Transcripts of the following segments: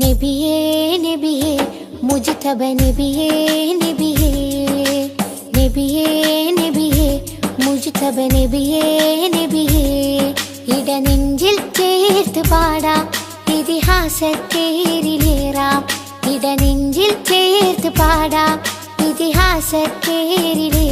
നബിയേ നബിയേ മുജ്തബ നബിയേ നബിയേ നബിയേ നബിയേ മുജ്തബ നബിയേ നബിയേ ഇടനെഞ്ചിൽ ചേർത്ത് പാടാം ഇതിഹാസത്തേരിലേറാം ഇടനെഞ്ചിൽ ചേർത്ത് പാടാം ഇതിഹാസത്തേരിലേറാം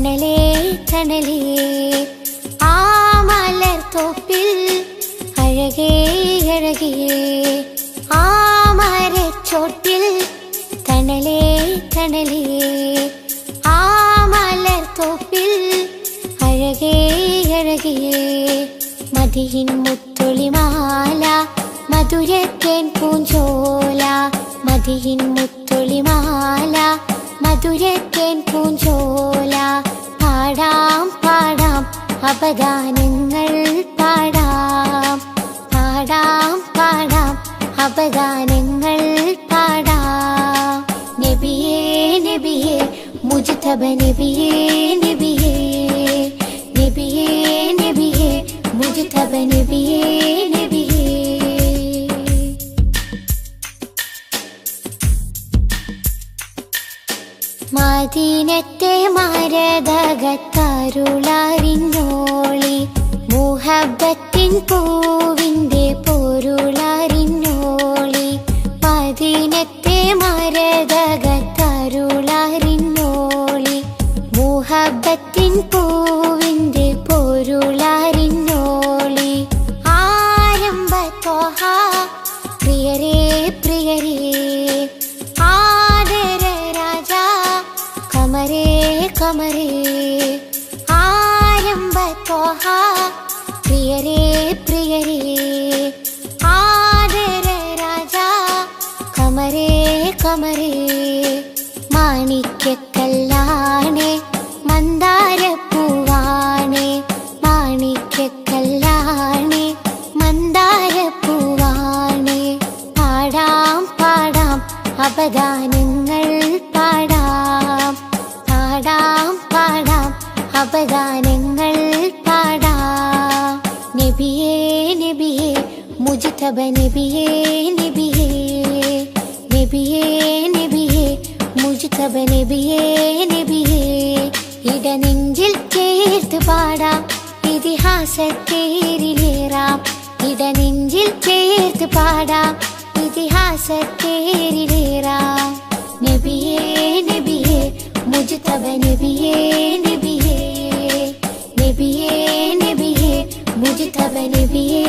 തണലേ തണലേ ആ മലർത്തോപ്പിൽ അഴകേ അഴകേ. ആ മരച്ചോട്ടിൽ തണലേ തണലേ. ആ മലർത്തോപ്പിൽ അഴകേ അഴകേ. മതിയിൻ മുത്തൊളിമാല മധുരത്തേൻ പൂഞ്ചോല. മതിയിൻ മുത്തൊളിമാല മധുരത്തേൻ പൂഞ്ചോല. പാടാം പാടാം അപദാനങ്ങൾ പാടാം. പാടാം പാടാം അപദാനങ്ങൾ പാടാം. നബിയേ നബിയേ മുജ്തബ നബിയേ നബിയേ. നബിയേ നബിയേ മുജ്തബ നബിയേ നബിയേ. മദീനത്തെ മരതകത്തരുളറിഞ്ഞോളി മുഹബത്തിൻ പൂവിന്റെ പൊരുളറിഞ്ഞോളി മദീനത്തെ മരതകത്തരുളറിഞ്ഞോളി ആരംഭത്തോഹ പ്രിയരേ പ്രിയരേ ആദര രാജാ. കമരേ കമരേ മാണിക്യ കല്ലാണേ മന്ദാര പൂവാണേ മാണിക്യ കല്ലാണേ മന്ദാര പൂവാണേ പാടാം പാടാം അപദാനങ്ങൾ പാടാം. പാടാം പാടാം അപദാനങ്ങൾ മുജ്തബ നബിയേ നബിയേ നബിയേ നബിയേ. മുജ്തബ നബിയേ നബിയേ. ഇടനെഞ്ചിൽ ചേർത്ത് പാടാം ഇതിഹാസത്തേരിലേറാം ഇടനെഞ്ചിൽ ചേർത്ത് പാടാം ഇതിഹാസത്തേരിലേറാം നബിയേ നബിയേ മുജ്തബ നബിയേ നബിയേ. നബിയേ നബിയേ മുജ്തബ നബിയേ